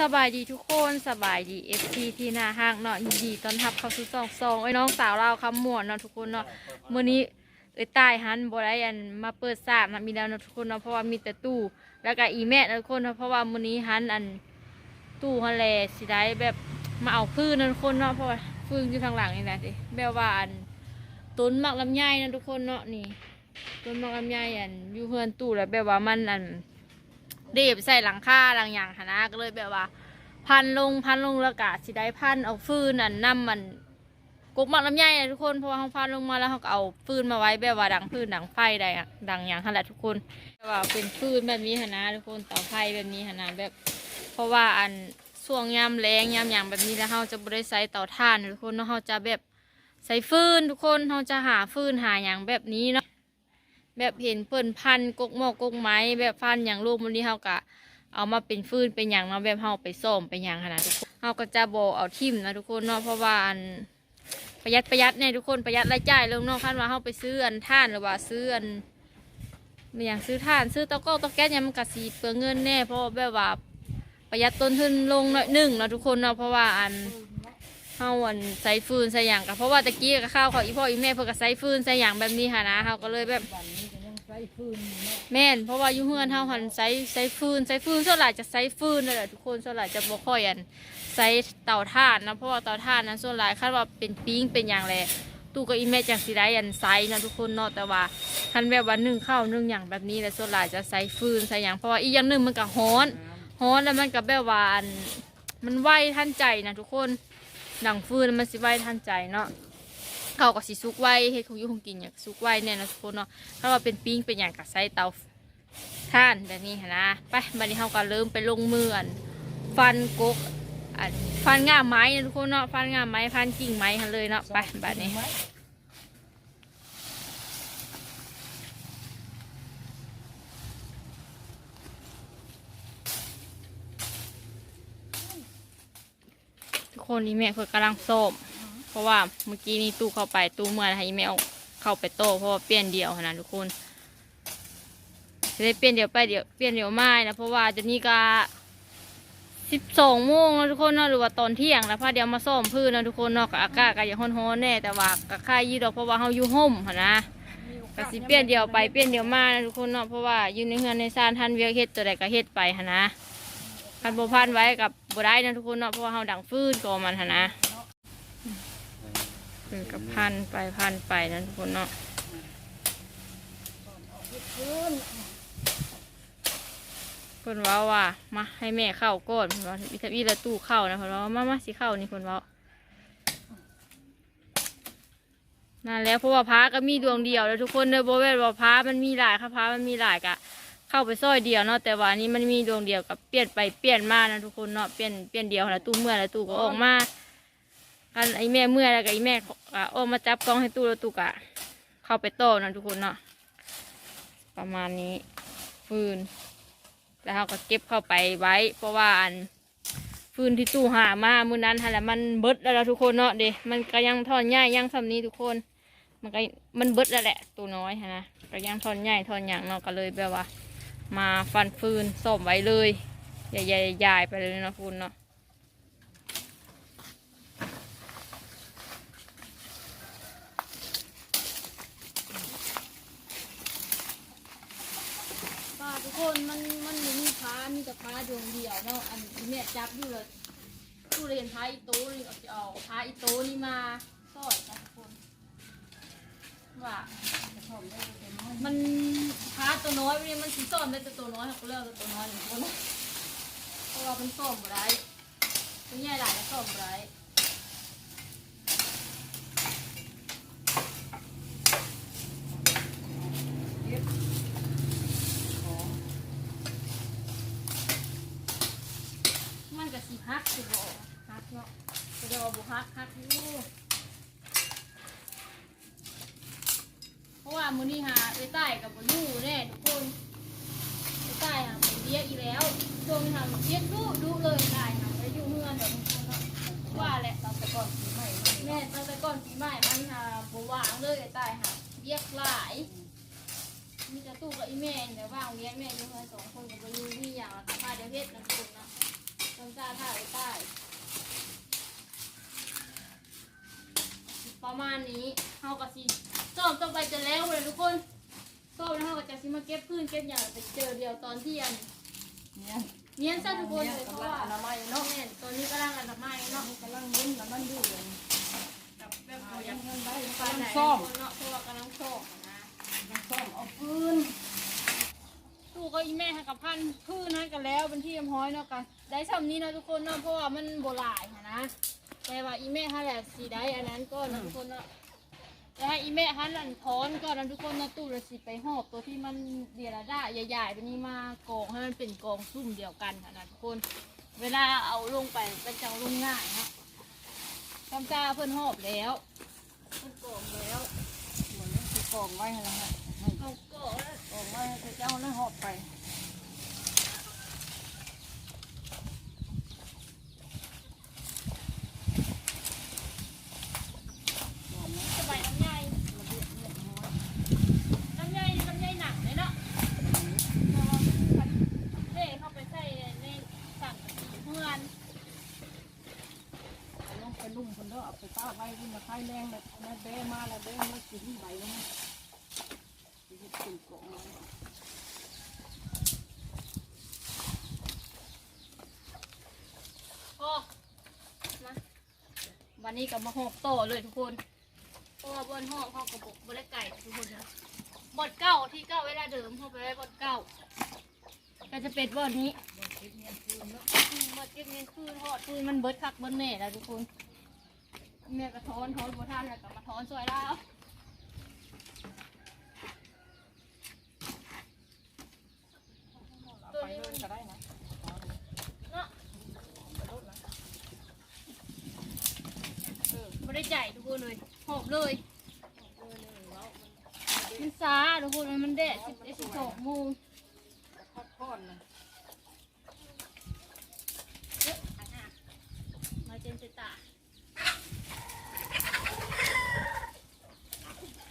สบายดีทุกคนสบายดีเอฟซีที่หน้าห้างเนาะยินดีต้อนรับเข้าสู่ซองซองไอ้น้องสาวเราคำหมวนเนาะทุกคนเนาะมื้อนี้เอ้ยตายหันบ่ได้อันมาเปิดสาดนะมีแล้วเนาะทุกคนเนาะเพราะว่ามีแต่ตู้แล้วก็อีแม่เนาะทุกคนเนาะเพราะว่ามื้อนี้หันอันตู้ฮันแลสิได้แบบมาเอาฟืนเนาะทุกคนเนาะเพราะว่าฟืนอยู่ทางหลังนี่แหละสิแบบว่าอันต้นมักลำไยเนาะทุกคนเนาะนี่ต้นมักลำไยอันอยู่เฮือนตู้แล้วแบบว่ามันอัน เดบใส่หลังคาหลังอย่างหนนะก็เลยแบบว่า พันลงพันลงแล้วก็สิได้พันเอาฟืนอันน้ำมันกุกหมักลำไยอะทุกคนเพราะว่าเขาพันลงมาแล้วเขาก็เอาฟืนมาไว้แบบว่าดังฟืนดังไฟได้อะดังอย่างขนาดทุกคนแบบว่าเป็นฟืนแบบนี้หนนะทุกคนเตาไฟแบบนี้หนนะแบบ เพราะว่าอันช่วงยามแรงยามอย่างแบบนี้แล้วเขาจะบริใช้เตาถ่านทุกคนเนาะเขาจะแบบใส่ฟืนทุกคนเขาจะหาฟืนหาอย่างแบบนี้เนาะ แบบเห็นเปิ่นพันกกหมอกกกไม้แบบพันอย่างลูกมันนี้เฮากะเอามาเป็นฟืนเป็นอย่างเนาะแบบเฮาไปส้มเป็นอย่างขนาดทุกคนเฮาก็จะโบเอาทิมนะทุกคนเนาะเพราะว่าอันประหยัดประหยัดเนี่ยทุกคนประหยัดรายจ่ายลงเนาะคันว่าเฮาไปซื้ออันท่านหรือว่าซื้ออันเป็นอย่างซื้อท่านซื้อตาก็เตาแก๊สเนี่ยมันกะสีเปลืองเงินแน่เพราะแบบว่าประหยัดต้นทุนลงหน่อยหนึ่งนะทุกคนเนาะเพราะว่าอันเฮาอันใส่ฟืนใส่อย่างกับเพราะว่าตะกี้กับข้าวของอีพ่ออีแม่เพิ่นก็ใส่ฟืนใส่อย่างแบบนี้ค่ะนะเฮาก็เลยแบบ ฟืนแม่นเพราะว่าอยู่เฮือนเฮาหันใช้ใช้ฟืนใช้ฟืนส่วนหลายจะใช้ฟืนนั่นแหละทุกคนส่วนหลายจะบ่ค่อยอันใช้เตาถ่านนะเพราะว่าเตาถ่านนั้นส่วนหลายคาดว่าเป็นปิ้งเป็นอย่างแหละตู้ก็อีเมจจังสิได้อันไซนะทุกคนเนาะแต่ว่าคันแบบว่านึ่งข้าวนึ่งอย่างแบบนี้แหละส่วนหลายจะใช้ฟืนใช้อย่างเพราะว่าอีอย่างหนึงมันก็ร้อนร้อนแล้วมันก็แบบว่าอันมันไหวทันใจนะทุกคนดังฟืนมันสิไหวทันใจเนาะ เขาก็สิสุกไวเฮ็ดของอยู่ของกินอย่างสุกไวเนี่ยนะทุกคนเนาะถ้าว่าเป็นปิ้งเป็นอย่างกับใส่เตาท่านแบบนี้นะไปบัดนี้เราก็เริ่มไปลงมืออันฟันกกอันฟันง่ามไม้นะทุกคนเนาะฟันง่ามไม้ฟันกิ่งไม้หันเลยเนาะไปบัดนี้ทุกคนนี่แม่เพิ่นกำลังส้ม ราะว่าเมื่อกี้นี่ตู้เข้าไปตู้เมื่อให้แม่เอาเข้าไปโต้เพราะว่าเปลี่ยนเดียวนะทุกคนจะได้เปลี่ยนเดียวไปเดียวเปลี่ยนเดียวไม่นะเพราะว่าเดี๋ยวนี้ก็สิบสองโมงแล้วทุกคนเนาะหรือว่าตอนเที่ยงแล้วพอเดี๋ยวมาซ่อมพื้นนะทุกคนเนาะกับอากาศก็ยังร้อนๆแน่แต่ว่าก็ค่ายยี่ดอกเพราะว่าเราอยู่ห่มหนนะก็สิเปลี่ยนเดียวไปเปลี่ยนเดียวมานะทุกคนเนาะเพราะว่าอยู่ในเฮือนในซานท่านเวียกเฮ็ดตัวใดก็เฮ็ดไปหนนะคันโบพันไว้กับบ่ได้นะทุกคนเนาะเพราะว่าเฮาดังฟืนก็มันหนนะ เออกับพันไปพันไปนะทุกคนเนาะฟืนเพิ่นว้าว่ามาให้แม่เข้าก่อนเพิ่นว่าวิทวีละตู้เข้านะเพิ่นว่ามามาสิเข้านี่เพิ่นว้านั่นแล้วเพราะว่าพระก็มีดวงเดียวแล้วทุกคนเด้อบ่แม่นว่าพระมันมีหลายค่ะพระมันมีหลายกะเข้าไปซอยเดียวเนาะแต่ว่านี้มันมีดวงเดียวกับเปลี่ยนไปเปลี่ยนมานะทุกคนเนาะเปลี่ยนเปลี่ยนเดียวแล้วตู้เมื่อแล้วตู้ก็ออกมา กันไอแม่เมื่อแล้วก็ไอแม่ก็ออกมาจับกล้องให้ตู้แล้วตู้ก็เข้าไปโต้นะทุกคนเนาะประมาณนี้ฟืนแล้วเขาก็เก็บเข้าไปไว้ เพราะว่าอันฟืนที่ตู้หามามื้อนั้นฮะแล้วมันเบิดแล้วทุกคนเนาะเดมันก็ยังทอนใหญ่ยังสำนี้ทุกคน มันก็มันเบิดแล้วแหละตัวน้อยฮะนะก็ยังทอนใหญ่ทอนอย่างเนาะก็เลยแบบว่า มาฟันฟืนส้มไว้เลยใหญ่ๆๆไปเลยเนาะคุณเนาะ ป้าทุก คนมันมันบ่มีพ้ามีแต่พ้าดวงเดียวเนาะอันนี้เนี่ยจับอยู่เลยตู้เรียนพ้าอีโต้นี่เอาจะเอาพ้าอีโต้นี่มาซอยกันทุกคนว่ามันพ้าตัวน้อยวันนี้มันสีส้มได้แต่ตัวน้อยเขาก็เลือกแต่ตัวน้อยหนึ่งคนเพราะว่ามันส้มบ่ได้ตัวใหญ่หลายก็ส้มบ่ได้ เก็บของ มันก็สี ฮักสิบ่ฮักเนาะเดี๋ยวบุฮักฮักอยู่เพราะว่ามื้อนี้หาไปใต้กับบ่อยู่แน่ทุกคนไปใต้หาไปเรียอีแล้วช่วงนี้หาเรียดุดุเลยใต้หาไปอยู่เฮือนเดี๋ยวทุกคนเนาะว่าแหละตั้งแต่ก่อนปีใหม่แม่ตั้งแต่ก่อนปีใหม่มันหาบ่ว่างเลยไอ้ใต้หาเรียกหลายมีแต่ตู้กับอีแม่เดี๋ยวว่างเลี้ยแม่อยู่เฮือนสองคนกับบ่อยู่มีอย่างละค่ะเดี๋ยวเฮ็ดนะทุกคน นาะตั้งใจซาถ่ายใต้ประมาณนี้เฮากับสีส้มต้องไปจะแล้วเลยทุกคนส้มแล้วเฮาก็จะสิมาเก็บพื้นเก็บหญ้าไปเจอเดียวตอนที่อันเนี่ย เนียนซะทุกคนเลยเพกำราะลังว่าอนามัยเนาะแม่นตอนนี้กำลังอันดับไม้เนาะกำลังเล่นแล้วมันอยู่เลยกับแบบเอาเอาอยัย่างงเงินได้ปลาไหนซ่อมเนาะเพราะว่ากำลังซ่อมนะ ยังซ่อมเอาปืน ก็อีแม่ให้กับพันพื้นนั้นกันแล้วเป็นที่ยมห้อยเนาะกันได้สำนี้นะทุกคนเนาะเพราะว่ามันโบราณหั้นนะแต่ว่าอีแม่ฮันแหละสีได้อันนั้นก็นะทุกคนเนาะแต่ให้อีแม่ฮันหลันท้อนก็นะทุกคนเนาะตู้ละสิไปหอบตัวที่มันเดียระด้าใหญ่ๆไปนี่มากองให้มันเป็นกองซุ่มเดียวกันหั้นนะทุกคน เวลาเอาลงไปเป็นจังลงง่ายฮะกำจาเพิ่นหอบแล้วเพิ่นกองแล้วเหมือนที่กองไว้แล้วฮะเอากองแล้ว องไว้ให้เจ้าแล้วหอบไปสบายลำไยลำไยลำไยหนังเลยเนาะเพราะว่าเข้าไปใส่ในสั่งเพื่อนลงไปลุ่มคนเด้อเอาไปป้าไว้ที่มาคายแรงแบบนั้นเบ้มาแล้วเบ้มากินใบมัน พอมาวันนี้ก็มาหอกโตเลยทุกคนเพราะว่าบนห้องเขากระบอกบนได้ไก่ทุกคนนะบดเก้าที่เก้าเวลาเดิมเขาไปไว้บดเก้าก็จะเป็นบดนี้อืมหมดเก็บเงินคืนทอดคืนมันเบิดคักเบิดแม่แล้วทุกคนแม่ก็ท้อนท้อนบัท่านแล้วก็มาท้อนซอยแล้ว อาไปเลยก็ได้นะเนาะไม่ได้จ่ายทุกคนเลยหอบเลย มันซาทุกคนมันแดดสิบเอ็ดสิบสองโมง พักผ่อนนะ เอ๊ะหายหน้ามาเจนเจตา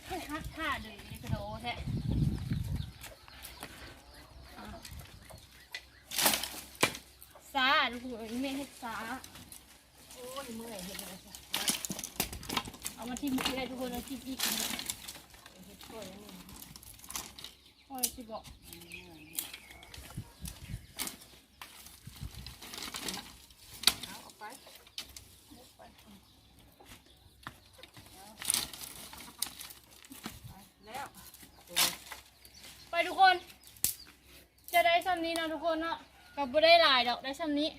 เฮ้ยฮักท่าเลยในกระโดดแท้อะซาทุก คนไม่ให้ซาโอ้ยเมื่อยเห็นไรสิเอามาทิมที่ได้ทุกคนเอาทิมอีกนะเห็ดช่วยอันนี้พ่อจะบอกเอาอกไปไปแล้วไปทุกคน จะได้ซ้ำนี้นะทุกคนเนาะกับบ่ได้หลายดอกได้ซ้ำนี้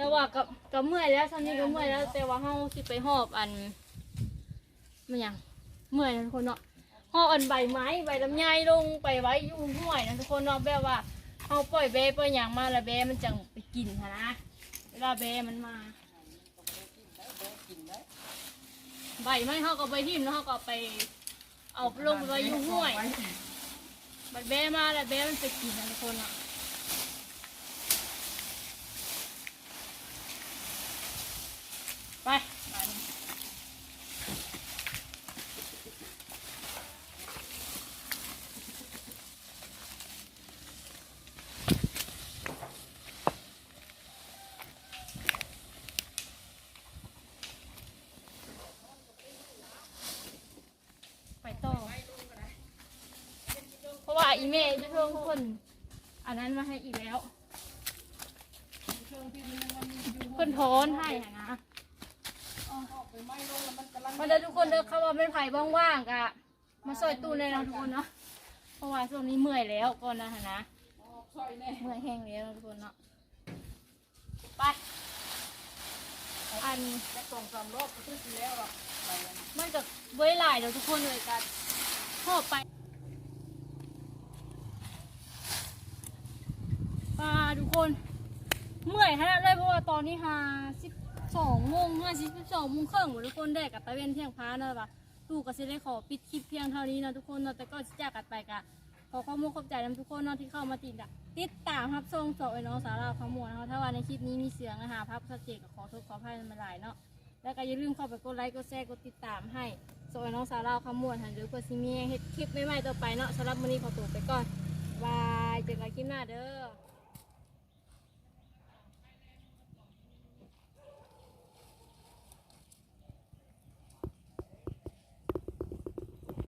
แต่ว่ากับกับเมื่อยแล้วซ้ำนี้ก็เมื่อยแล้ว แต่ว่าเฮาสิไปหอบอันมันหยังเมื่อยนะทุกคนเนาะหอบอันใบไม้ใบลำไยลงไปไว้อยู่ห้วยนะทุกคนเนาะแบบว่าเฮาปล่อยเบปล่อยหยังมาแล้วเบมันจังไปกินหั้นนะเวลาเบมันมา ใบไม้เขาก็ไปทิ่มแล้วเขาก็ไปเอาลงไปไว้อยู่ห้วยบัดแบมาแล้วแบมันไปกินนะทุกคนอะไป ไปต่อเพราะว่าอีเมลจะเพิ่มคนอันนั้นมาให้อีกแล้วเพิ่นโทนให้นะ มาเด้อทุกคนเด้อเขาว่าเป็นไผ่ว่างๆกะมาซอยตู้เลยนะทุกคนเนาะเพราะว่าช่วงนี้เมื่อยแล้วก่อนนะฮะนะเมื่อยแห้งแล้วทุกคนเนาะไปอันจะส่งสามรอบก็ซื้อสิแล้วหรอกไมันกับเว้ยหลายเดี๋ยวทุกคนเลยกันหอบไปปลาทุกคน เมื่อยขนาดเลยเพราะว่าตอนนี้หาสิบ สองโมงห้าสิบสองโมงครึ่งหมดทุกคนได้กับตะเวนเที่ยงพานะปะลูกก็สิได้ขอปิดคลิปเพียงเท่านี้นะทุกคนเนาะแต่ก็จะจากกันไปกะขอความมุ่งขอบใจนำทุกคนเนาะที่เข้ามาติดอะติดตามครับทรงสอบไอ้น้องสาราขมวนะคะถ้าว่าในคลิปนี้มีเสียงนะคะพับสเจกขอโทษขออภัยมาหลายเนาะแล้วก็อย่าลืมเข้าไปกดไลค์กดแชร์กดติดตามให้สวยน้องสาวเราขมวนหันหรือเพื่อซิมีเฮ็ดคลิปใหม่ๆต่อไปเนาะสำหรับมื้อนี้ขอตัวไปก่อนบายเจอกันคลิปหน้าเด้อ